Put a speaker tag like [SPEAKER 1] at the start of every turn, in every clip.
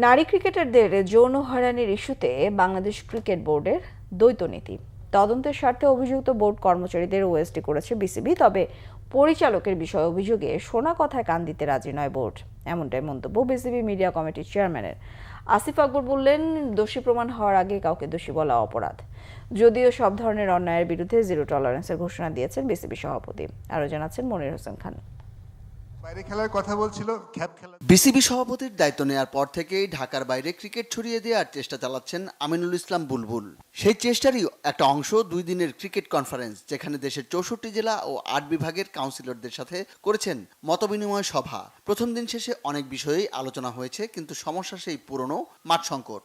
[SPEAKER 1] নারী ক্রিকেটারদের যৌন হয়রানির ইস্যুতে বাংলাদেশ ক্রিকেট বোর্ডের দ্বৈত নীতি। তদন্তের স্বার্থে অভিযুক্ত বোর্ড কর্মচারীদের ওএসডি করেছে বিসিবি, তবে পরিচালকের বিষয়ে অভিযোগে শোনা কথায় কান দিতে রাজি নয় বোর্ড। এমনটাই মন্তব্য বিসিবি মিডিয়া কমিটির চেয়ারম্যানের। আসিফ আকবর বললেন, দোষী প্রমাণ হওয়ার আগে কাউকে দোষী বলা অপরাধ। যদিও সব ধরনের অন্যায়ের বিরুদ্ধে জিরো টলারেন্সের ঘোষণা দিয়েছেন বিসিবি সভাপতি। আরও জানাচ্ছেন মনির হোসেন খান।
[SPEAKER 2] বাইরে খেলার কথা
[SPEAKER 3] বিসিবি সভাপতির দায়িত্ব নেওয়ার পর থেকেই ঢাকার বাইরে ক্রিকেট ছড়িয়ে দেওয়ার চেষ্টা চালাচ্ছেন আমিনুল ইসলাম বুলবুল। সেই চেষ্টারই একটা অংশ দুই দিনের ক্রিকেট কনফারেন্স, যেখানে দেশের চৌষট্টি জেলা ও আট বিভাগের কাউন্সিলরদের সাথে করেছেন মতবিনিময় সভা। প্রথম দিন শেষে অনেক বিষয়েই আলোচনা হয়েছে, কিন্তু সমস্যা সেই পুরনো মাঠ সংকট।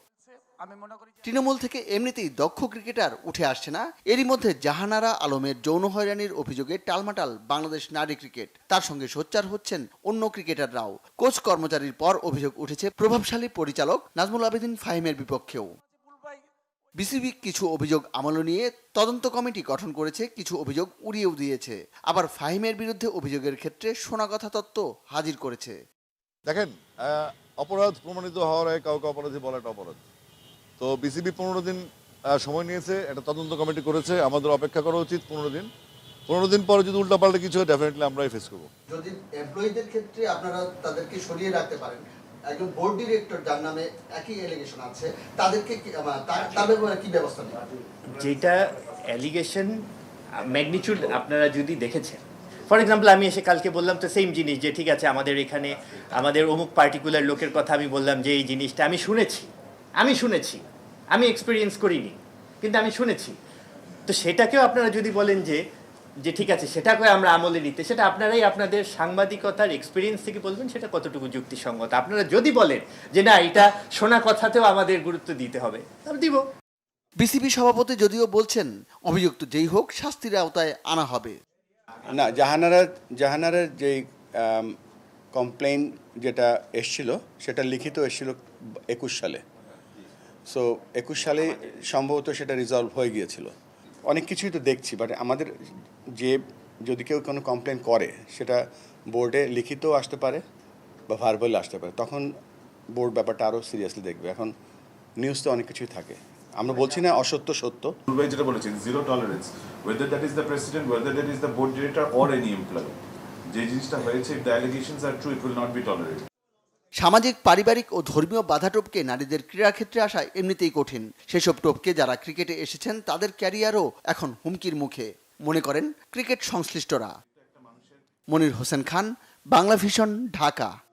[SPEAKER 3] তৃণমূল থেকে এমনিতেই দক্ষ ক্রিকেটার উঠে আসছে না। এরই মধ্যে জাহানারা আলমের যৌন হয়রানির অভিযোগে টালমাটাল বাংলাদেশ নারী ক্রিকেট। তার সঙ্গে সোচ্চার হচ্ছেন অন্য ক্রিকেটাররাও। কোচ কর্মচারীর পর অভিযোগ উঠেছে প্রভাবশালী পরিচালক নাজমুল আবেদিন ফাহিমের বিপক্ষেও। বিসিবি কিছু অভিযোগ আমলে নিয়ে তদন্ত কমিটি গঠন করেছে কিছু অভিযোগ উড়িয়েও দিয়েছে। আবার ফাহিমের বিরুদ্ধে অভিযোগের ক্ষেত্রে শোনা কথা তত্ত্ব হাজির করেছে।
[SPEAKER 4] দেখেন আহ, অপরাধ প্রমাণিত হওয়ার কাউকে অপরাধী বলা একটা অপরাধ। তো বিসিবি পনেরো দিন সময় নিয়েছে একটা তদন্ত কমিটি করেছে আমাদের অপেক্ষা করা উচিত পনেরো দিন। পনেরো দিন পরে যদি উল্টাপাল্টা কিছু হয় ডেফিনেটলি আমরাই ফেস করব।
[SPEAKER 3] যদি এমপ্লয়ীদের ক্ষেত্রে আপনারা তাদেরকে সরিয়ে রাখতে পারেন একজন বোর্ড ডিরেক্টর যার নামে একই এলিগেশন আছে তাদেরকে কি- আহ, তার- তার ব্যাপারে কি ব্যবস্থা নেবেন?
[SPEAKER 5] যেটা অ্যালিগেশন ম্যাগনিচিউড আপনারা যদি দেখেছেন। ফর এক্সাম্পল আমি এসে কালকে বললাম তো সেম জিনিস যে ঠিক আছে আমাদের এখানে আমাদের অমুক পার্টিকুলার লোকের কথা আমি বললাম যে এই জিনিসটা আমি শুনেছি। আমি শুনেছি। আমি এক্সপিরিয়েন্স করিনি কিন্তু আমি শুনেছি। তো সেটাকেও আপনারা যদি বলেন যে যে ঠিক আছে সেটাকে আমরা আমলে নিতে সেটা আপনারাই আপনাদের সাংবাদিকতার এক্সপিরিয়েন্স থেকে বলবেন সেটা কতটুকু যুক্তিসঙ্গত? আপনারা যদি বলেন যে না এটা শোনা কথাতেও আমাদের গুরুত্ব দিতে হবে তাহলে দিব।
[SPEAKER 3] বিসিবি সভাপতি যদিও বলছেন অভিযুক্ত যেই হোক শাস্তির আওতায় আনা হবে
[SPEAKER 6] না জাহানারা জাহানারার যে কমপ্লেন যেটা এসছিল সেটা লিখিত এসছিল একুশ সালে। সো একুশ সালে সম্ভবত সেটা রিজলভ হয়ে গিয়েছিল। অনেক কিছুই তো দেখছি বাট আমাদের যে, যদি কেউ কোনো কমপ্লেন করে, সেটা বোর্ডে লিখিত আসতে পারে বা ভার্বাল আসতে পারে। তখন বোর্ড ব্যাপারটা আরও সিরিয়াসলি দেখবে। এখন নিউজ তো অনেক কিছুই থাকে। আমরা বলছি না অসত্য সত্য।
[SPEAKER 7] যেটা বলেছেন zero tolerance whether that is the president whether that is the board director or any employee যে জিনিসটা হয়েছে if the allegations are true it will not be tolerated
[SPEAKER 3] সামাজিক, পারিবারিক ও ধর্মীয় বাধা টপকে নারীদের ক্রীড়াক্ষেত্রে আসা এমনিতেই কঠিন। সেসব টোপকে যারা ক্রিকেটে এসেছেন, তাদের ক্যারিয়ারও এখন হুমকির মুখে। মনে করেন ক্রিকেট সংশ্লিষ্টরা। মনির হোসেন খান, বাংলা ভিশন, ঢাকা।